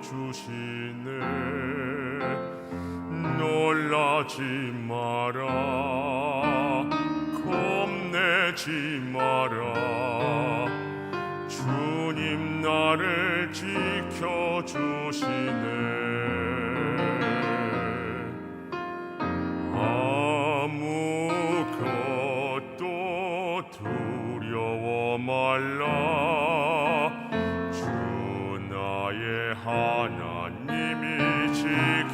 주시네. 놀라지 마라. 겁내지 마라. 주님 나를 지켜 주시네. 아무것도 두려워 말라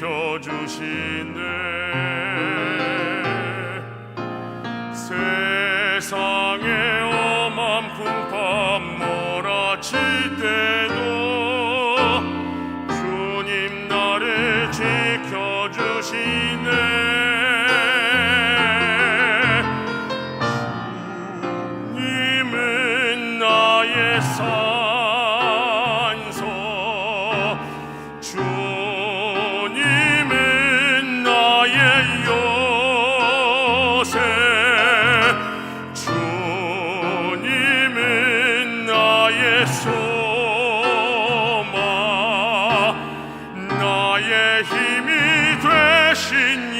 지켜주시네 세상에 엄한 풍파 몰아칠 때 나의 소망 나의 힘이 되신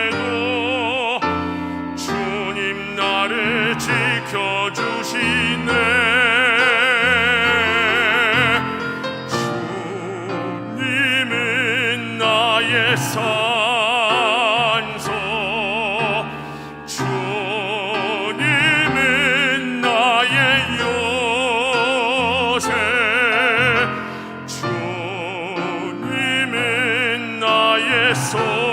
adesso